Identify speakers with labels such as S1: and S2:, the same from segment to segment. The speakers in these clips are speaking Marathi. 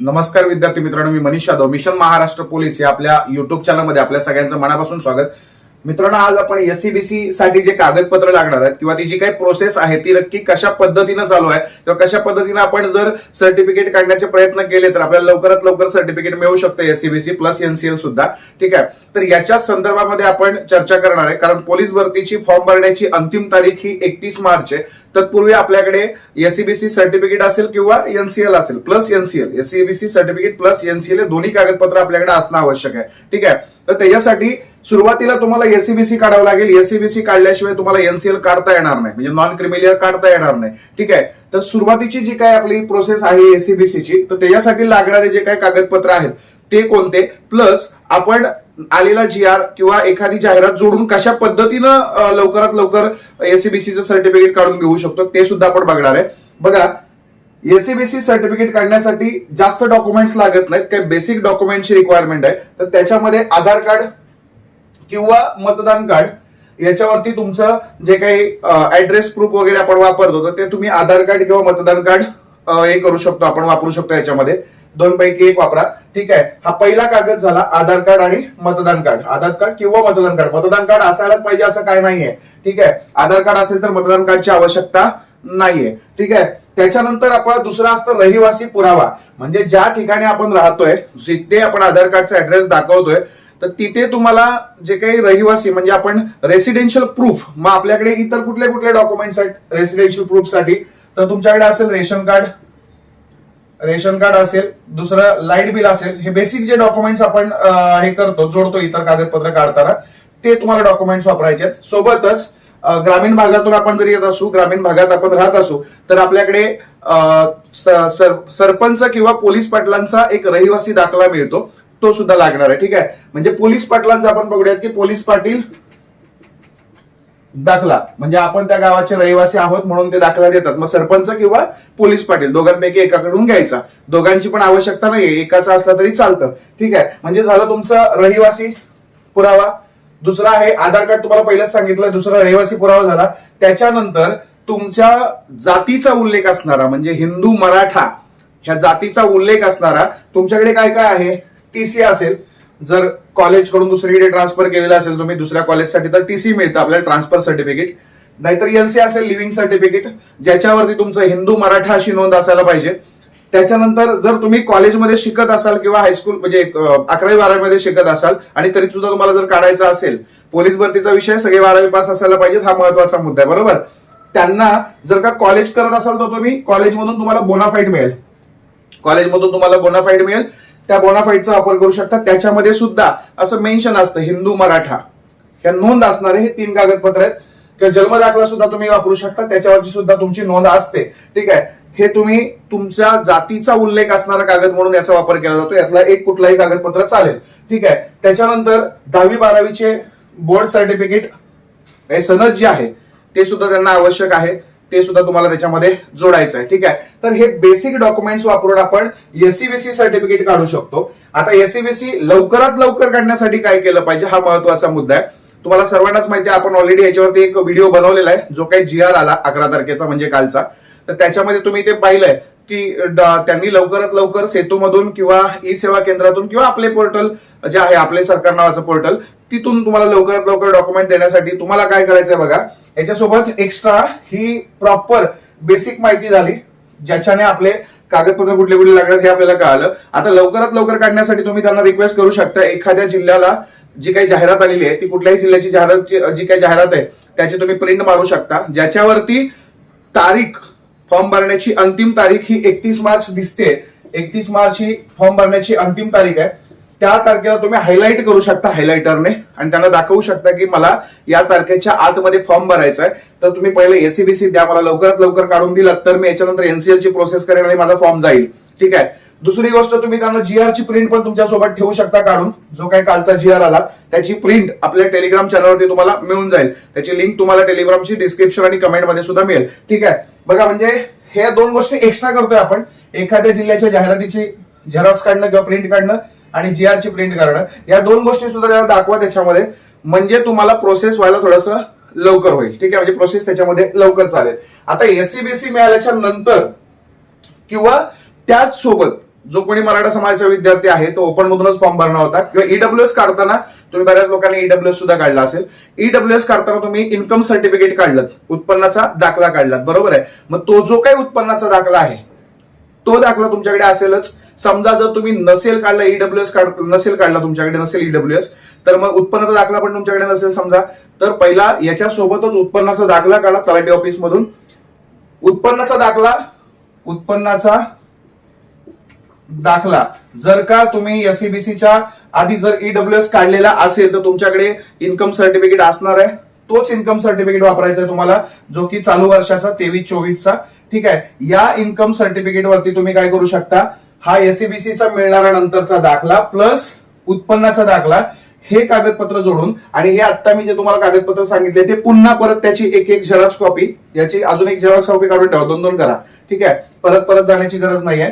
S1: नमस्कार विद्यार्थी मित्रांनो मी मनीष यादव मिशन महाराष्ट्र पोलीस या आपल्या युट्यूब चॅनलमध्ये आपल्या सगळ्यांचं मनापासून स्वागत. मित्रांनो आज आपण एससीबीसी साठी जे कागदपत्र लागणार आहेत किंवा ती जी काही प्रोसेस आहे ती नक्की कशा पद्धतीनं चालू आहे किंवा कशा पद्धतीनं आपण जर सर्टिफिकेट काढण्याचे प्रयत्न केले तर आपल्याला लवकरात लवकर सर्टिफिकेट मिळू शकतं एससीबीसी प्लस एनसीएल सुद्धा. ठीक आहे? तर याच्या संदर्भामध्ये आपण चर्चा करणार आहे कारण पोलीस भरतीची फॉर्म भरण्याची अंतिम तारीख ही एकतीस मार्च आहे. तत्पूर्वी आपल्याकडे एससीबीसी सर्टिफिकेट असेल किंवा एनसीएल असेल plus NCL SCBC certificate plus NCL दोन्ही कागदपत्र आपल्याकडे असणं आवश्यक आहे. ठीक आहे? तर त्याच्यासाठी सुरुवातीला तुम्हाला एससीबीसी काढावं लागेल. एससीबीसी काढल्याशिवाय तुम्हाला एनसीएल काढता येणार नाही. म्हणजे नॉन क्रिमिलियर काढता येणार नाही. ठीक आहे? तर सुरुवातीची जी काय आपली प्रोसेस आहे एससीबीसीची तर त्याच्यासाठी लागणारे जे काही कागदपत्र आहेत ते कोणते? प्लस आपण आलेला जी आर किंवा एखादी जाहिरात जोडून कशा पद्धतीनं लवकरात लवकर एससीबीसीचं सर्टिफिकेट काढून घेऊ शकतो ते सुद्धा आपण बघणार आहे. बघा एसीबीसी सर्टिफिकेट काढण्यासाठी जास्त डॉक्युमेंट्स लागत नाहीत. काही बेसिक डॉक्युमेंटची रिक्वायरमेंट आहे. तर त्याच्यामध्ये आधार कार्ड किंवा मतदान कार्ड याच्यावरती तुमचं जे काही ऍड्रेस प्रूफ वगैरे आपण वापरतो तर ते तुम्ही आधार कार्ड किंवा मतदान कार्ड हे करू शकतो आपण वापरू शकतो याच्यामध्ये. दोन पैकी एक वापरा. ठीक आहे? हा पहिला कागद झाला आधार कार्ड आणि मतदान कार्ड. आधार कार्ड किंवा मतदान कार्ड. मतदान कार्ड असायलाच पाहिजे असं काय नाहीये. ठीक आहे? आधार कार्ड असेल तर मतदान कार्डची आवश्यकता नाहीये. ठीक आहे? त्याच्यानंतर आपण दुसरा असतं रहिवासी पुरावा. म्हणजे ज्या ठिकाणी आपण राहतोय जिथे आपण आधार कार्डचा ऍड्रेस दाखवतोय तर तिथे तुम्हाला जे काही रहिवासी म्हणजे आपण रेसिडेन्शियल प्रूफ मग आपल्याकडे इतर कुठले कुठले डॉक्युमेंट्स आहेत रेसिडेन्शियल प्रूफसाठी? तर तुमच्याकडे असेल रेशन कार्ड रेशन कार्ड असेल दुसरं लाइट बिल असेल हे बेसिक जे डॉक्युमेंट्स आपण हे करतो जोडतो इतर कागदपत्र काढताना ते तुम्हाला डॉक्युमेंट्स वापरायचे आहेत. सोबतच ग्रामीण भागातून आपण जर येत असू ग्रामीण भागात आपण राहत असू तर आपल्याकडे सरपंच किंवा पोलीस पाटलांचा एक रहिवासी दाखला मिळतो. तो सुद्धा लागणार आहे. ठीक आहे? म्हणजे पोलीस पाटलांचा आपण बघूयात की पोलीस पाटील दाखला. म्हणजे आपण त्या गावाचे रहिवासी आहोत म्हणून ते दाखला देतात. मग सरपंच किंवा पोलीस पाटील दोघांपैकी एकाकडून घ्यायचा. दोघांची पण आवश्यकता नाही एकाचा असला तरी चालतं. ठीक आहे? म्हणजे झालं तुमचा रहिवासी पुरावा. दुसरा आहे आधार कार्ड तुम्हाला पहिलेच सांगितलं दुसरा रहिवासी पुरावा झाला. त्याच्यानंतर तुमच्या जातीचा उल्लेख असणारा म्हणजे हिंदू मराठा ह्या जातीचा उल्लेख असणारा तुमच्याकडे काय काय आहे? टीसी असेल जर कॉलेजकडून दुसरीकडे ट्रान्सफर केलेलं असेल तुम्ही दुसऱ्या कॉलेजसाठी तर टीसी मिळतं आपल्याला ट्रान्सफर सर्टिफिकेट नाहीतर एलसी असेल लिव्हिंग सर्टिफिकेट ज्याच्यावरती तुमचं हिंदू मराठा अशी नोंद असायला पाहिजे. त्याच्यानंतर जर तुम्ही कॉलेजमध्ये शिकत असाल किंवा हायस्कूल म्हणजे अकरावी बारावीमध्ये शिकत असाल आणि तरी सुद्धा तुम्हाला जर काढायचा असेल पोलीस भरतीचा विषय सगळे बारावी पास असायला पाहिजेत हा महत्त्वाचा मुद्दा आहे बरोबर? त्यांना जर का कॉलेज करत असाल तर तुम्ही कॉलेजमधून तुम्हाला बोनाफाईट मिळेल. कॉलेजमधून तुम्हाला बोनाफाईट मिळेल. त्या बोनाफाईडचा वापर करू शकता त्याच्यामध्ये सुद्धा असं मेन्शन असतं हिंदू मराठा. ह्या नोंद असणारे हे तीन कागदपत्र आहेत. किंवा जन्म दाखला सुद्धा तुम्ही वापरू शकता. त्याच्यावरची सुद्धा तुमची नोंद असते. ठीक आहे? हे तुम्ही तुमच्या जातीचा उल्लेख असणारा कागद म्हणून याचा वापर केला जातो. यातला एक कुठलाही कागदपत्र चालेल. ठीक आहे? त्याच्यानंतर दहावी बारावीचे बोर्ड सर्टिफिकेट सनद जे आहे ते सुद्धा त्यांना आवश्यक आहे. ते सुद्धा तुम्हाला त्याच्यामध्ये जोडायचं आहे. ठीक आहे? तर हे बेसिक डॉक्युमेंट्स वापरून आपण एससीबीसी सर्टिफिकेट काढू शकतो. आता एससीबीसी लवकरात लवकर काढण्यासाठी काय केलं पाहिजे हा महत्त्वाचा मुद्दा आहे. तुम्हाला सर्वांनाच माहिती आहे आपण ऑलरेडी याच्यावरती एक व्हिडिओ बनवलेला आहे जो काही जी आर आला अकरा तारखेचा म्हणजे कालचा. तर त्याच्यामध्ये तुम्ही ते पाहिलंय की ड- त्यांनी लवकरात लवकर सेतूमधून किंवा ई सेवा केंद्रातून किंवा आपले पोर्टल जे आहे आपले सरकार नावाचं पोर्टल तिथून तुम्हाला लवकरात लवकर डॉक्युमेंट देण्यासाठी तुम्हाला काय करायचंय बघा याच्यासोबत एक्स्ट्रा ही प्रॉपर बेसिक माहिती झाली ज्याच्याने आपले कागदपत्र कुठले कुठले लागणार हे आपल्याला कळालं. आता लवकरात लवकर काढण्यासाठी तुम्ही त्यांना रिक्वेस्ट करू शकता एखाद्या जिल्ह्याला जी काही जाहिरात आलेली आहे ती कुठल्याही जिल्ह्याची जाहिरात जी काही जाहिरात आहे त्याची तुम्ही प्रिंट मारू शकता ज्याच्यावरती तारीख फॉर्म भरण्याची अंतिम तारीख ही एकतीस मार्च दिसते. एकतीस मार्च ही फॉर्म भरण्याची अंतिम तारीख आहे. त्या तारखेला तुम्ही हायलाईट करू शकता हायलाइटरने आणि त्यांना दाखवू शकता की मला या तारखेच्या आतमध्ये फॉर्म भरायचा आहे. तर तुम्ही पहिले एसीबीसी द्या मला लवकरात लवकर काढून दिलात तर मी याच्यानंतर एनसीएल ची प्रोसेस करेन आणि माझा फॉर्म जाईल. ठीक आहे? दुसरी गोष्ट तुम्ही त्यांना जीआर ची प्रिंट पण तुमच्यासोबत ठेवू शकता काढून. जो काही कालचा जीआर आला त्याची प्रिंट आपल्या टेलिग्राम चॅनलवरती तुम्हाला मिळून जाईल. त्याची लिंक तुम्हाला टेलिग्रामची डिस्क्रिप्शन आणि कमेंटमध्ये सुद्धा मिळेल. ठीक आहे? बघा म्हणजे हे दोन गोष्टी एक्स्ट्रा करतोय आपण. एखाद्या जिल्ह्याच्या जाहिरातीची झेरॉक्स काढणं किंवा प्रिंट काढणं आणि जीआरची ची प्रिंट काढणं या दोन गोष्टी सुद्धा त्याला दाखवा त्याच्यामध्ये. म्हणजे तुम्हाला प्रोसेस व्हायला थोडंसं लवकर होईल. ठीक आहे? म्हणजे प्रोसेस त्याच्यामध्ये लवकर चालेल. आता एससीबीसी मिळाल्याच्या नंतर किंवा त्याच सोबत जो कोणी मराठा समाजाचा विद्यार्थी आहे तो ओपन मधूनच फॉर्म भरणार होता. किंवा ईडब्ल्यूएस काढताना तुम्ही बऱ्याच लोकांनी ईडब्ल्यूएस सुद्धा काढला असेल. ईडब्ल्यूएस काढताना तुम्ही इन्कम सर्टिफिकेट काढलं उत्पन्नाचा दाखला काढलात. बरोबर आहे? मग तो जो काही उत्पन्नाचा दाखला आहे तो दाखला तुमच्याकडे असेलच. समजा जर तुम्ही नसेल काढला ईडब्ल्यूएस काढ नसेल काढला तुमच्याकडे नसेल ईडब्ल्यूएस तर मग उत्पन्नाचा दाखला पण तुमच्याकडे नसेल समजा. तर पहिला याच्यासोबतच उत्पन्नाचा दाखला काढा तलाठी ऑफिस मधून. उत्पन्नाचा दाखला उत्पन्नाचा दाखला. जर का तुम्ही एससीबीसीच्या आधी जर ईडब्ल्यूएस काढलेला असेल तर तुमच्याकडे इन्कम सर्टिफिकेट असणार आहे. तोच इन्कम सर्टिफिकेट वापरायचा आहे तुम्हाला जो की चालू वर्षाचा तेवीस चोवीसचा. ठीक आहे? या इन्कम सर्टिफिकेट वरती तुम्ही काय करू शकता? हा एससीबीसीचा मिळणारा नंतरचा दाखला प्लस उत्पन्नाचा दाखला हे कागदपत्र जोडून. आणि हे आता मी जे तुम्हाला कागदपत्र सांगितले ते पुन्हा परत त्याची एक एक झेरॉक्स कॉपी याची अजून एक झेरॉक्स कॉपी काढून ठेवा. दोन दोन करा. ठीक आहे? परत परत जाण्याची गरज नाहीये.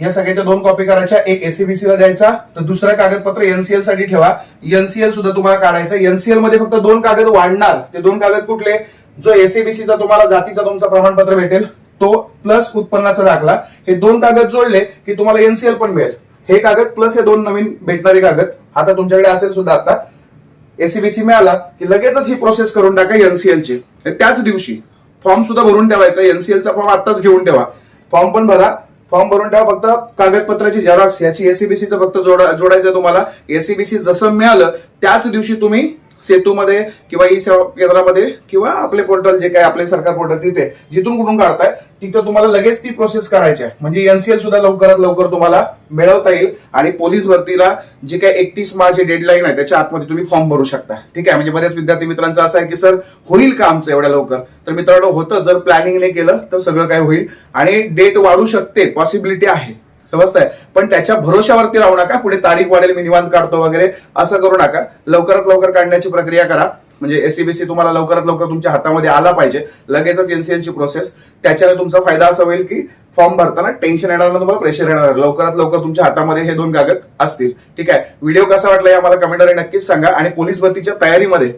S1: या सगळ्याच्या दोन कॉपी करायच्या. एक एसीबीसी ला द्यायचा. तर दुसरं कागदपत्र एनसीएलसाठी ठेवा. एनसीएल सुद्धा तुम्हाला काढायचं. एनसीएलमध्ये फक्त दोन कागद वाढणार. ते दोन कागद कुठले? जो एसीबीसीचा तुम्हाला जातीचा तुमचा प्रमाणपत्र भेटेल तो प्लस उत्पन्नाचा दाखला. हे दोन कागद जोडले की तुम्हाला एनसीएल पण मिळेल. हे कागद प्लस हे दोन नवीन भेटणारे कागद. आता तुमच्याकडे असेल सुद्धा आता. एसीबीसी मिळाला की लगेचच ही प्रोसेस करून टाका एनसीएलची त्याच दिवशी फॉर्म सुद्धा भरून ठेवायचा. एनसीएलचा फॉर्म आताच घेऊन ठेवा. फॉर्म पण भरा. फॉर्म भरून ठेवा फक्त. कागदपत्राची झेरॉक्स याची एसीबीसीचं फक्त जोडा जोडायचं तुम्हाला. एसीबीसी जसं मिळालं त्याच दिवशी तुम्ही सेतूमध्ये किंवा ई सेवा केंद्रामध्ये किंवा आपले पोर्टल जे काय आपले सरकार पोर्टल तिथे जिथून कुठून काढताय तिथं तुम्हाला लगेच ती प्रोसेस करायची आहे. म्हणजे एनसीएल सुद्धा लवकरात लवकर तुम्हाला मिळवता येईल आणि पोलीस भरतीला जे काय एकतीस मार्च डेडलाईन आहे त्याच्या आतमध्ये तुम्ही फॉर्म भरू शकता. ठीक आहे? म्हणजे बऱ्याच विद्यार्थी मित्रांचं असं आहे की सर होईल का आमचं एवढ्या लवकर? तर मित्रांनो होतं. जर प्लॅनिंगने केलं तर सगळं काय होईल. आणि डेट वाढू शकते. पॉसिबिलिटी आहे. समजतंय. पण त्याच्या भरोशावरती राहू नका पुढे तारीख वाढेल मी निवांत काढतो वगैरे असं करू नका. लवकरात लवकर काढण्याची प्रक्रिया करा. म्हणजे एसीबीसी तुम्हाला लवकरात लवकर तुमच्या हातामध्ये आला पाहिजे. लगेचच एनसीएल ची प्रोसेस त्याच्याने तुमचा फायदा असा होईल की फॉर्म भरताना टेन्शन येणार ना तुम्हाला प्रेशर येणार नाही. लवकरात लवकर तुमच्या हातामध्ये हे दोन कागद असतील. ठीक आहे. व्हिडिओ कसा वाटला हे आम्हाला कमेंटद्वारे नक्कीच सांगा. आणि पोलीस भरतीच्या तयारीमध्ये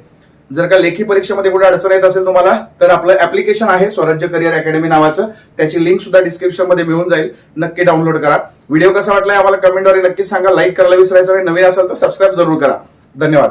S1: जर का लेखी परीक्षेमध्ये कुठे अडचण येत असेल तुम्हाला तर आपलं ऍप्लिकेशन आहे स्वराज्य करिअर अकॅडमी नावाचं. त्याची लिंक सुद्धा डिस्क्रिप्शनमध्ये मिळून जाईल. नक्की डाउनलोड करा. व्हिडिओ कसा वाटला आम्हाला कमेंटद्वारे नक्कीच सांगा. लाईक करायला विसरायचं नवीन असेल तर सबस्क्राईब जरूर करा. धन्यवाद.